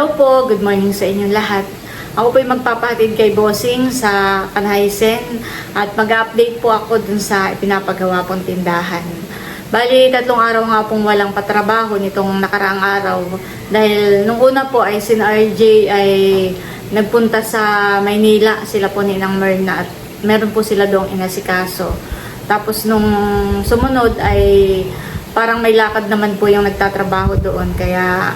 Hello po, good morning sa inyong lahat. Ako po yung magpapahatid kay Bossing sa Kanhaisen at mag-update po ako dun sa pinapagawa pong tindahan. Bali, tatlong araw nga pong walang patrabaho nitong nakaraang araw dahil nung una po ay sin RJ ay nagpunta sa Maynila, sila po ni Nang Merna at meron po sila doong inasikaso. Tapos nung sumunod ay parang may lakad naman po yung nagtatrabaho doon kaya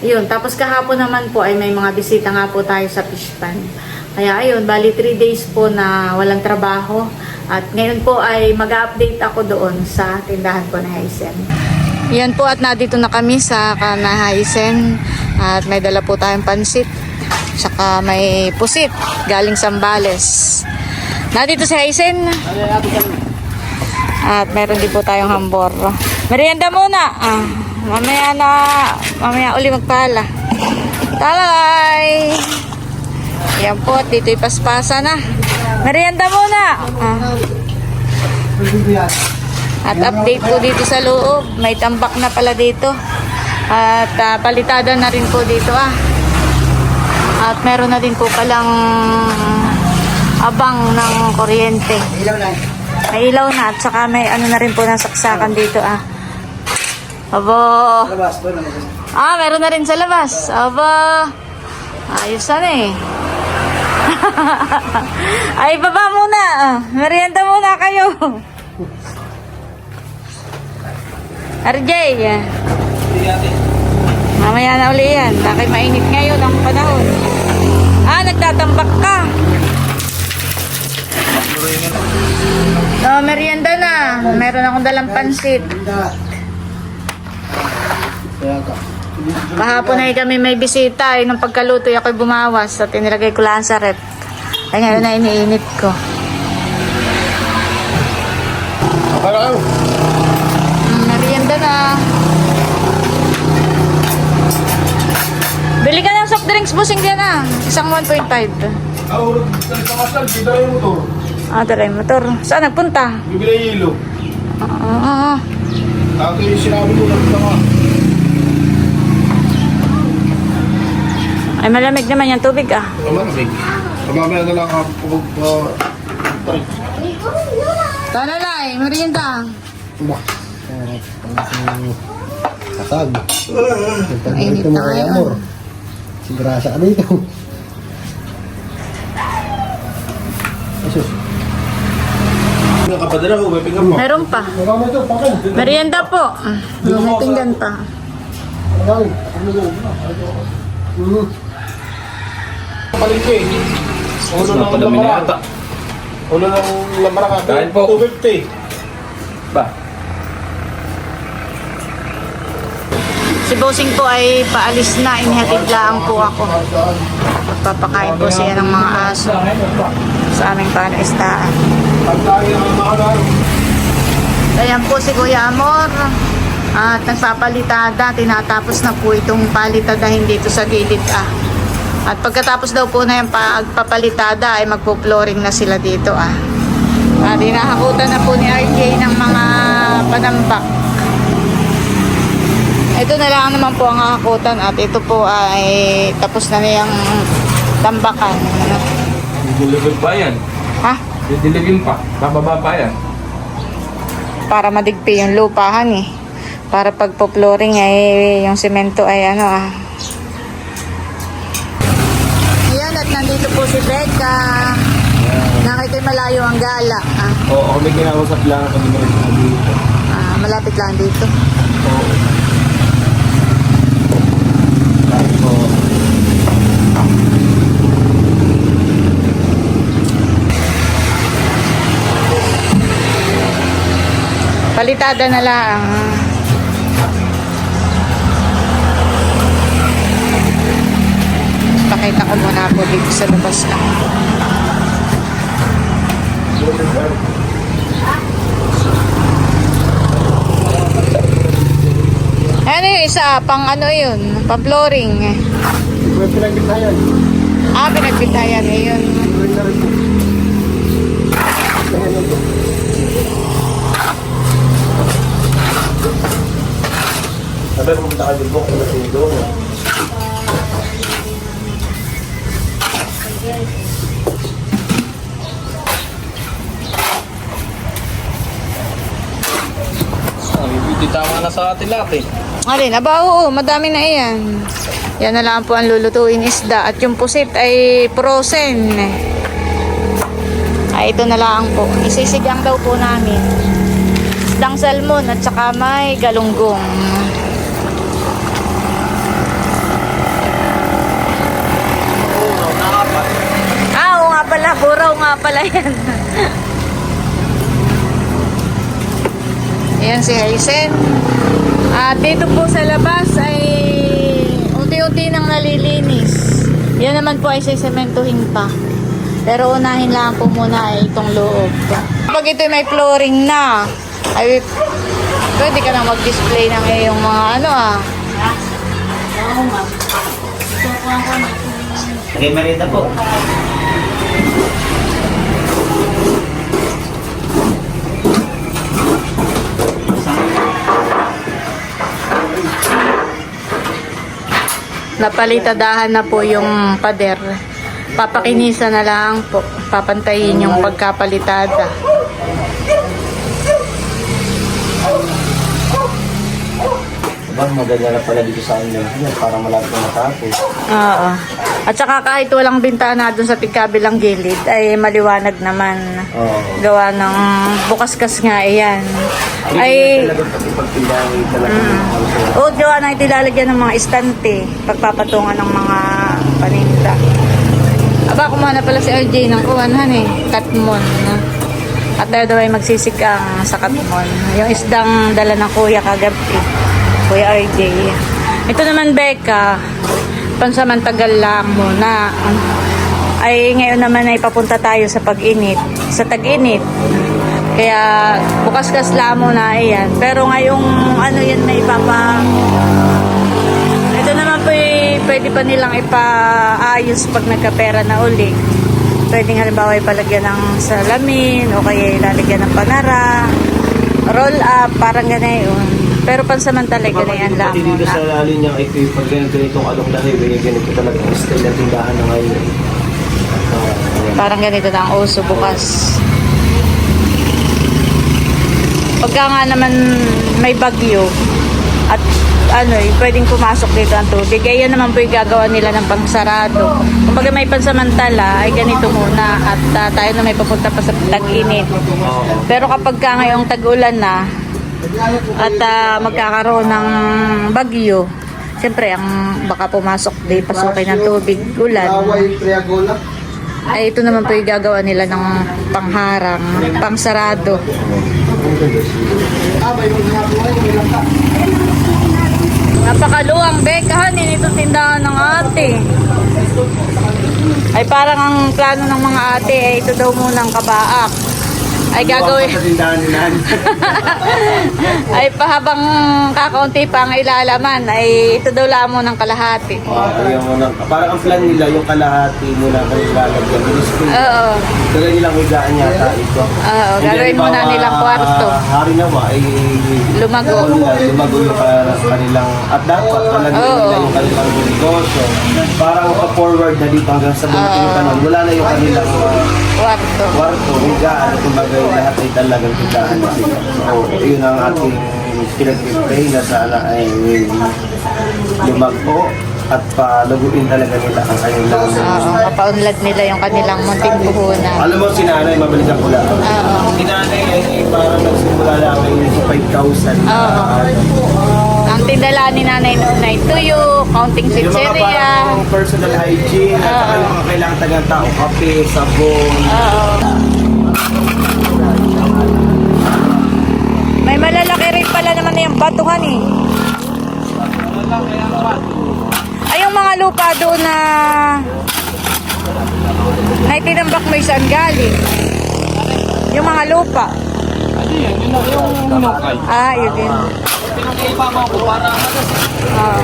yun, tapos kahapon naman po ay may mga bisita nga po tayo sa fish pan. Kaya ayun, bali 3 days po na walang trabaho. At ngayon po ay mag-update ako doon sa tindahan ko na Haisen. Yan po at nandito na kami sa Kanahaisen. At may dala po tayong pansit. Saka may pusit galing Sambales. Nandito si Haisen. At meron din po tayong hambor. Merienda muna. Ah, mamaya na, mamaya uli magpala. Talay! Yan po, dito'y paspasa na. Merienda muna. Ah. At update po dito sa loob. May tambak na pala dito. At ah, palitada na rin po dito ah. At meron na din po palang abang ng kuryente. Ilaw na. May na at saka may ano na rin po nasaksakan dito ah. Abo. Labas, doon. Ah, meron na rin sa labas. Aba. Ayos na eh. Ay, baba muna. Merienda muna kayo. RJ. Mamaya na uli yan. Bakit mainit ngayon ang panahon. Ah, nagtatambak ka. Oh, merienda na. Meron akong dalang pansit. Ganda. Kaya ka. Kahapon ay kami may bisita. Eh, nung pagkaluto ako'y bumawas at inilagay ko lang sa rep. Ay ngayon na iniinit ko. Kayo. Mm, merienda na. Bili ka ng soft drinks busing dyan ah. Isang 1.5. Ah, urog sa kasal, kita yung motor. Ah, dala yung motor. Saan nagpunta? Bibili yung hilo. Ah, ah, ah. Tapos yung sinabi ko lang ka. Ay malamig naman yung tubig ah. Malamig. Mamaya na lang ako pag... Uh, Talalay, merienda. Ba. Kasag. Mainit Ito na ngayon. Amor. Sigrasa ka dito. Asus. Nakapadala ko, may pinggan mo. Meron pa. Merienda po. Ah, May pinggan pa. Wala Hmm. Palengke. Ulo ng Napadami na lamara. yata. Ulo ng lamara ka. Kain po. 250. Ba? Si Bossing po ay paalis na. Inihatid lang po ako. Magpapakain po siya ng mga aso sa aming panaistaan. Ang tayo ang makalar. Ayan po si Kuya Amor. At nagpapalitada. Tinatapos na po itong palitadahin dito sa gilid ah. At pagkatapos daw po na yung pagpapalitada ay magpo-flooring na sila dito ah. At hinahakutan na po ni RJ ng mga panambak. Ito na lang naman po ang hakutan at ito po ay tapos na niyang tambakan. Didilibin pa yan. Ha? Didilibin pa. Bababa pa yan. para madigpi yung lupahan eh. Para pag po-flooring ay yung semento ay ano ah. Si Becca. Nakikita malayo ang gala. Ah, Oo, may kinausap lang ako ni Maria dito. ah, malapit lang dito. Oo. Palitada na lang. Pakita ko muna po dito sa labas lang. Ano yung isa? Pang ano yun? Pang flooring. May pinagkitayan. Ah, pinagbitayan yun. Tuloy na rin po. Ayan ito. Sabi, pumunta ka din po kung nasundo. Di tama na sa atin lahat eh. Alin, aba oo, madami na iyan. Yan na lang po ang lulutuin isda. At yung pusit ay frozen. Ay, ito na lang po. Isisigang daw po namin. Isdang salmon at saka may galunggong. Ah, oo nga pala. Buraw nga pala yan. Ayan si Haisen. At dito po sa labas ay unti-unti nang nalilinis. Yan naman po ay sisementuhin pa. Pero unahin lang po muna ay itong loob. Pag ito may flooring na, ay pwede ka na mag-display ng iyong mga ano ah. Okay, merenda po. Napalitadahan na po yung pader. Papakinisa na lang po. Papantayin yung pagkapalitada. Bang maganda na pala dito sa amin. Yan, para malapit na matapos. Oo. At saka kahit walang bintana doon sa pigkabilang gilid, ay maliwanag naman. Oo. Gawa ng bukas-kas nga iyan. Ay. Mm. oo, gawa na itilalagyan ng mga istante. Pagpapatungan ng mga paninda. Aba, kumuha na pala si RJ ng kuwanhan eh. Katmon. At tayo daw ay magsisigang sa katmon. Yung isdang dala ng kuya kagabi. Kuya RJ. Ito naman, Becca. Pansamantagal lang muna. Ay, ngayon naman ay papunta tayo sa pag-init. Sa tag-init. Kaya, bukas-kas lang muna, ayan. Pero ngayong, ano yan, may papa... Ito naman po pwede pa nilang ipaayos pag nagkapera na uli. Pwede halimbawa ipalagyan ng salamin o kaya ilalagyan ng panara, roll up, parang ganayon. Pero pansamantala, ganayan lang Pati dito muna. sa linya, ito yung pag ganitong along lahi, eh, ganito talaga ang style ng tindahan na ngayon. Oo, ayan. Parang ganito na ang uso bukas. Pagka nga naman may bagyo at ano eh, pwedeng pumasok dito ang tubig. Eh, yan naman po yung gagawa nila ng pangsarado. Kung baga may pansamantala, ay ganito muna at ah, tayo na may papunta pa sa tag-init. Pero kapag ka ngayong tag-ulan na at ah, magkakaroon ng bagyo, siyempre ang baka pumasok di pasukin ng tubig, ulan. Ay, ito naman po yung gagawa nila ng pangharang, pangsarado. Napakaluwang bekahan din itong tindahan ng ate. Ay parang ang plano ng mga ate ay ito daw munang kabaak. Ay gagawin. Ay pahabang kakaunti pa ang ilalaman ay ito daw lamon ng kalahati. Oo, yung unang, parang ang plan nila, yung kalahati muna kayo lalagyan. Display. Oo. Kaya nilang higaan yata ito. Oo, gagawin muna nilang kwarto. Hari nawa ay Lumago. Lumago yung ka- kanilang at dapat talaga nila yung kanilang negosyo. Parang pa-forward na dito hanggang sa dumating yung panahon. Wala na yung kanilang uh, Kwarto. kwarto, higaan, kumbaga yung lahat ay talagang tindahan na sila. So, yun ang ating pinag-pray na sana ay lumagpo at paluguin talaga nila ang kanilang Oo, mapaunlad nila yung kanilang munting puhunan. alam mo si nanay, mabalikan ko lang. Oo. Si nanay ay parang nagsimula lang sa 5,000. Oo. Tindala ni nanay noon ay tuyo, counting Yung mga chicheria. parang personal hygiene, at saka yung mga kailangan tagang tao, kape, sabon. Oo. May malalaki rin pala naman na yung batuhan eh. Ay, yung mga lupa doon na na itinambak mo saan galing. Yung mga lupa. Ano yan? Yun ang yung. Ah, yun din. Pinag-iipama ko para Ah.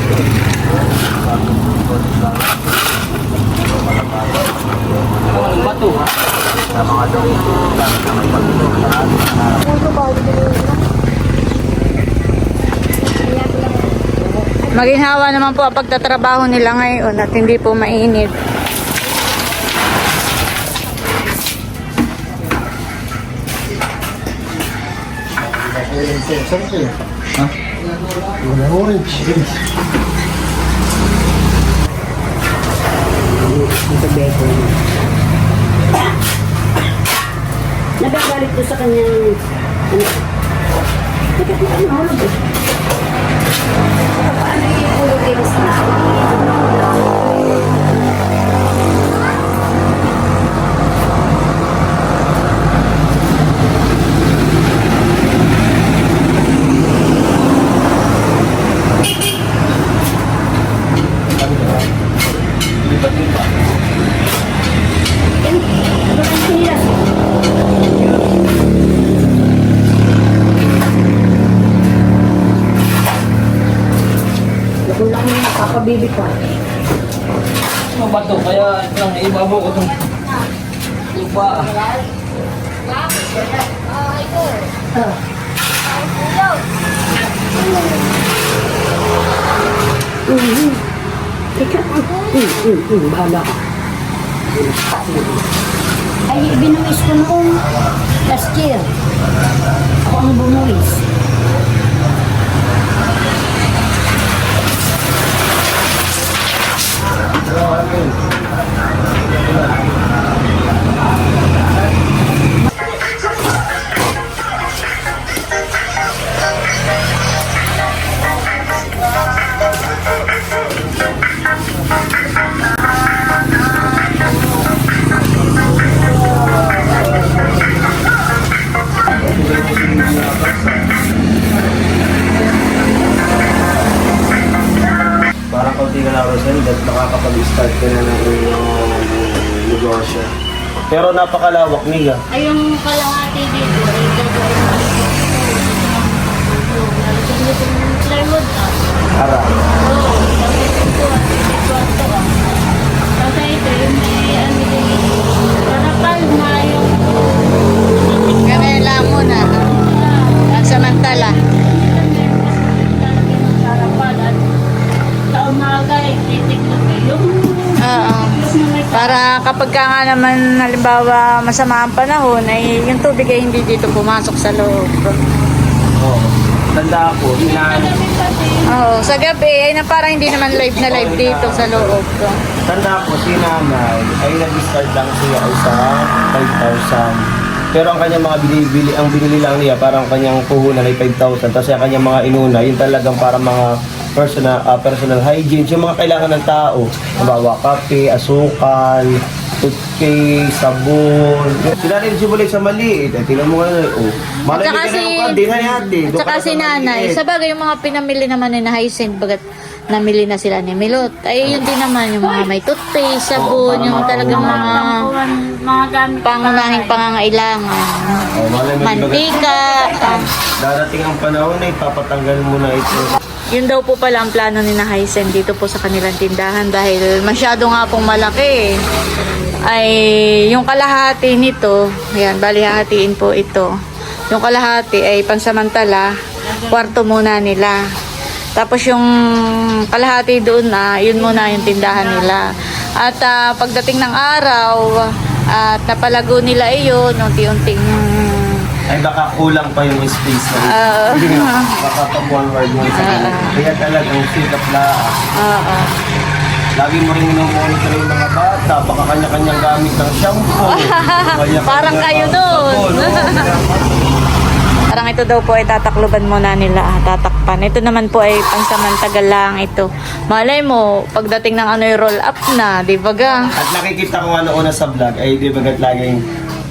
ang bato. Maginhawa naman po ang pagtatrabaho nila ngayon at hindi po mainit. Yun. Wala orange. Nagagalit ko sa kanyang... Ano? Bakit mo ano hulog eh? Paano yung hulog yung sa... papabibi ko. Ano ba to? Kaya lang ibabaw ko itong lupa. Mhm. Ikaw, mm, mm, mm, bahala ka. Ay, binuwis ko noong last year. Ako ang bumuwis. Parang makakapag-start ka na ng iyong negosyo. Pero napakalawak niya. Ay, yung kalahati dito, ay gagawin ko. Lalagyan dito ng plywood ah. Ara. Oo, tapos ito ah, may kwarto ah. Tapos ito, yung may ano dito. Para kalma yung... Lang muna. At sa umaga, eh, titignan Para kapag ka nga naman halimbawa masama ang panahon ay yung tubig ay hindi dito pumasok sa loob. Oo. Tanda ako, ina Gabi pati. Oo, sa gabi ay na parang hindi naman live na live dito sa loob. Tanda ko, si nanay ay nag-start lang siya ay sa 5,000. Pero ang kanyang mga binibili, ang binili lang niya, parang kanyang puhunan ay 5,000. Tapos yung kanyang mga inuna, yun talagang para mga personal ah, personal hygiene, yung mga kailangan ng tao. Halimbawa, kape, asukal, toothpaste, sabon. Sila rin simulit sa maliit. Eh, tingnan mo nga, oh. Malay ka na si- yung na yate. At saka si nanay, sa bagay yung mga pinamili naman ni na Hyacinth, bagat namili na sila ni Milot. Ay yun din naman yung mga may toothpaste, sabon, yung talagang mga mga gamit. pangunahing pangangailangan. Oh, malay mo, Mantika, Darating ang panahon na ipapatanggal mo na ito. Yun daw po pala ang plano ni na dito po sa kanilang tindahan dahil masyado nga pong malaki. Ay yung kalahati nito, ayan, bali hahatiin po ito. Yung kalahati ay pansamantala, kwarto muna nila. Tapos yung kalahati doon na, yun muna yung tindahan nila. At ah, pagdating ng araw, at napalago nila iyon, unti-unting Ay baka kulang pa yung space na Oo. Hindi nga, baka word mo sa gilid. Kaya talagang sikap na Oo. lagi mo rin minumonitor yung mga bata, baka kanya-kanyang gamit ng shampoo. kanya-kanya Parang kayo sabon, oo. Parang ito daw po ay tatakluban muna nila, ah, tatakpan. Ito naman po ay pansamantagal lang ito. Malay mo, pagdating ng ano yung roll up na, di ba ga? At nakikita ko nga noon una sa vlog, ay di ba laging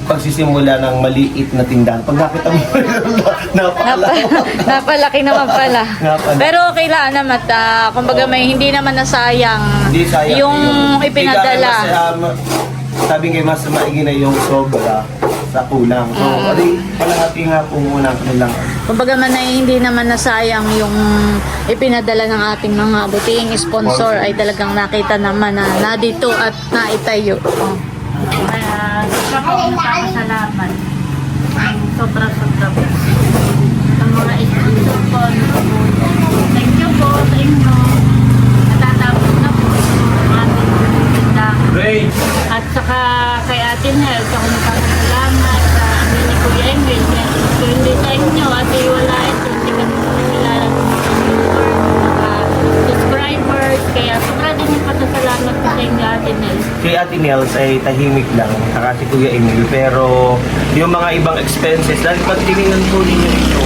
pagsisimula ng maliit na tindahan. Pag nakita mo napakalawak. Nap- napalaki naman pala. Napalaki. Pero okay lang naman, ah, kumbaga may hindi naman nasayang Hindi sayang. yung ipinadala. Ikaw, mas, um, sabi nga mas maigi na yung sobra sa kulang. So, Mm. adi, palahati nga po muna ang kanilang Kumbaga man ay hindi naman nasayang yung ipinadala ng ating mga buting sponsor ay talagang nakita naman na nadito at naitayo. Oh. Sa po, salamat. Sobra-sobra po. Sa mga sponsor po, thank you po sa inyo. Natatapos na po ang ating tindahan. Ray! At saka kay Ate Nel, sa kung salamat sa amin ni Kuya Emil. Kaya kung hindi sa inyo, at wala ito, hindi kami makilala Kaya sobra din yung pasasalamat ko sa inyo, Ate Nel. Si Ate Nels ay tahimik lang, saka si Kuya Emil. Pero yung mga ibang expenses, dahil pag tinignan po ninyo ito,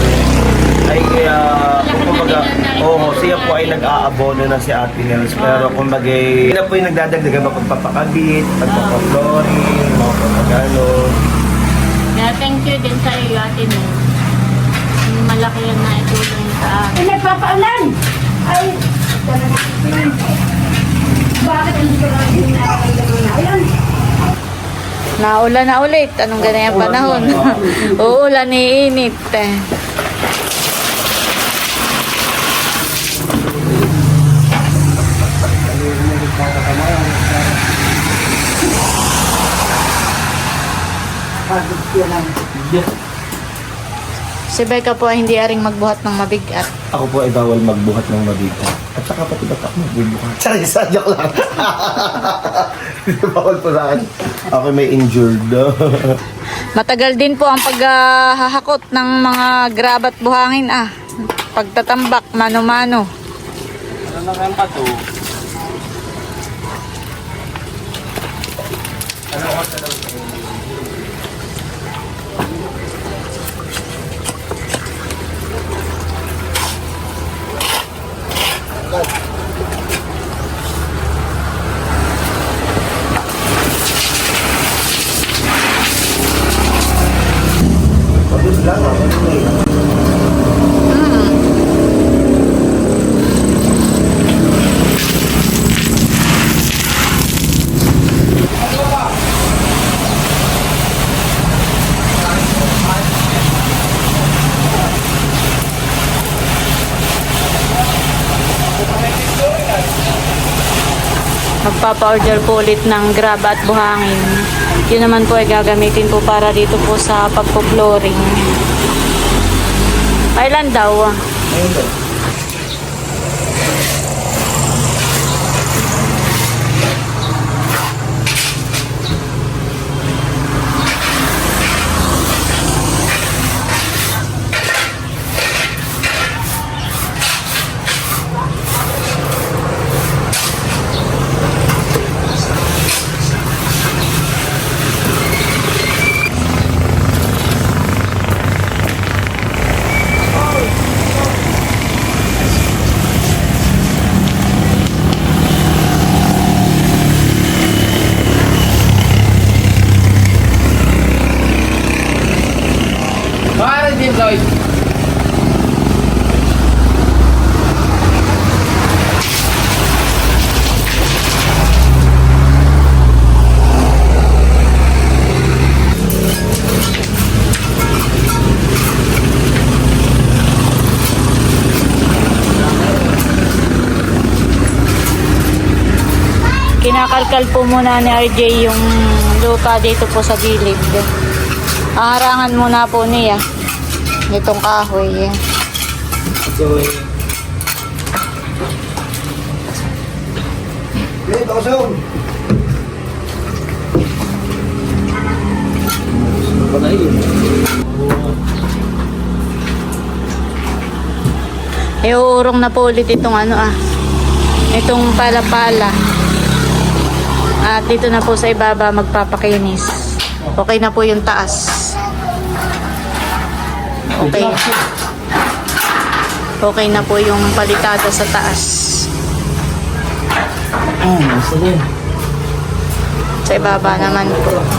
ay uh, kumbaga, oo, siya po ay nag-aabono na si Ate Nels. Pero kumbaga, yun na po yung nagdadagdagan ng pagpapakabit, pagpapaflooring, mga pagpagano. Kaya thank you din sa iyo, Ate Nel. Malaki yan na itulong sa akin. Nagpapaulan! Ay, bakit hindi ko lang din Ayan, Naulan na ulit. Anong ganyan panahon? Uulan, iinit. Eh. Si Becca po ay hindi aring magbuhat ng mabigat. Ako po ay bawal magbuhat ng mabigat. At saka pati ba't ako magbubuhat? Sorry, sa joke lang. bawal po sa akin. Ako may injured. Matagal din po ang paghahakot ng mga grab at buhangin ah. Pagtatambak, mano-mano. Ano na kayang pato? Magpapa-order po ulit ng grab at buhangin. Yun naman po ay gagamitin po para dito po sa pagpo-flooring. Kailan daw? Maaari din, Lloyd. Kinakalkal po muna ni RJ yung lupa dito po sa gilid. Aharangan muna po niya. Nitong kahoy. eh. Wait, ako sa'yo. Iuurong na po ulit itong ano ah. Itong pala-pala. At dito na po sa ibaba magpapakinis. Okay na po yung taas. Okay. Okay na po yung palitada sa taas. Sa ibaba naman po.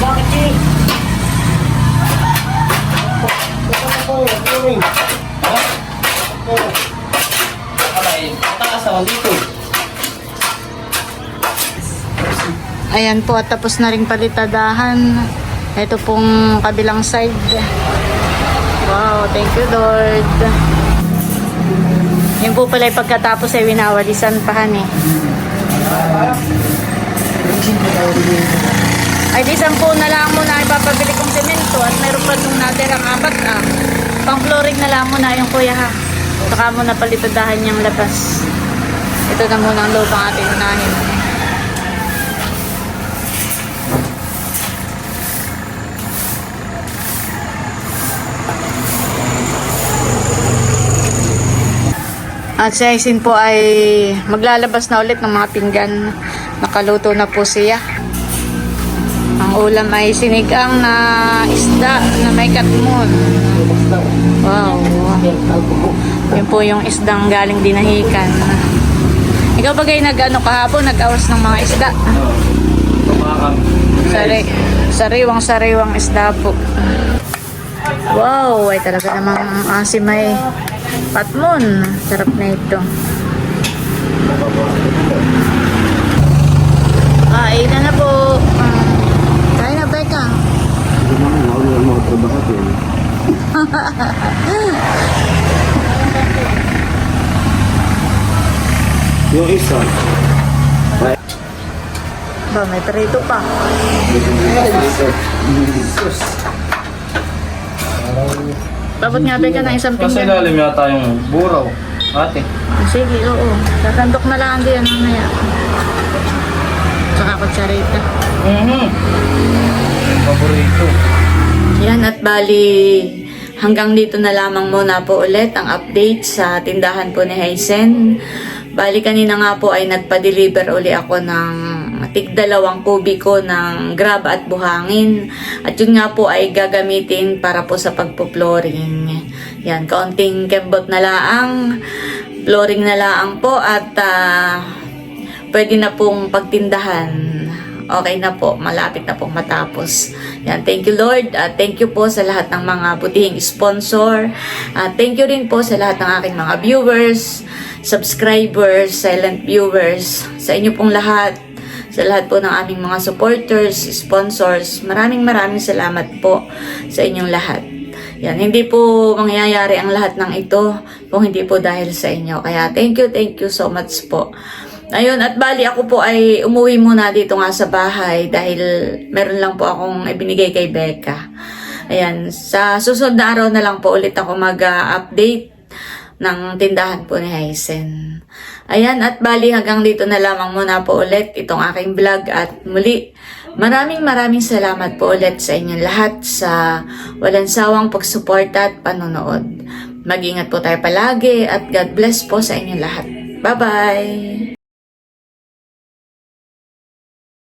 Bakit Aray, mataas naman dito. Ayan po, at tapos na rin palitadahan. Ito pong kabilang side. Wow, thank you Lord. Yun po pala yung pagkatapos ay winawalisan pa han eh. Ay di sampu na lang muna ipapabili kong semento at meron pa nung natirang apat ah. Pang flooring na lang muna yung kuya ha. Saka muna palitadahan niyang labas. Ito na muna ang loob ang ating unahin. At si Aisin po ay maglalabas na ulit ng mga pinggan. Nakaluto na po siya. Ang ulam ay sinigang na isda na may katmon. Wow. Yun po yung isdang galing dinahikan. Ikaw ba kayo nag-ano kahapon, nag-awas ng mga isda? Sari, sariwang sariwang isda po. Wow, ay talaga namang asim may patmon. Sarap na ito. Kain na na po. Ah, Kain na, Becca. Yung isa, Ba, may prito pa. Tapos nga, Becca, ng isang Kasi pinggan. ilalim yata yung buraw. Ate. Sige, oo. Tatandok na lang din mamaya. Tsaka kutsarita. Mhm. Paborito. Yan at bali hanggang dito na lamang muna po ulit ang update sa tindahan po ni Haisen. Bali kanina nga po ay nagpa-deliver uli ako ng tig dalawang kubiko ng grab at buhangin. At yun nga po ay gagamitin para po sa pagpo-flooring. Yan, kaunting kembot na laang, flooring na laang po at ah, pwede na pong pagtindahan. Okay na po, malapit na pong matapos. Yan, thank you Lord. At thank you po sa lahat ng mga butihing sponsor. At thank you rin po sa lahat ng aking mga viewers, subscribers, silent viewers, sa inyo pong lahat, sa lahat po ng aming mga supporters, sponsors. Maraming maraming salamat po sa inyong lahat. Yan, hindi po mangyayari ang lahat ng ito kung hindi po dahil sa inyo. Kaya thank you, thank you so much po. Ayun, at bali ako po ay umuwi muna dito nga sa bahay dahil meron lang po akong ibinigay kay Becca. Ayan, sa susunod na araw na lang po ulit ako mag-update ng tindahan po ni Hysen. Ayan, at bali hanggang dito na lamang muna po ulit itong aking vlog at muli Maraming maraming salamat po ulit sa inyong lahat sa walang sawang pagsuporta at panonood. Mag-ingat po tayo palagi at God bless po sa inyong lahat. Bye-bye!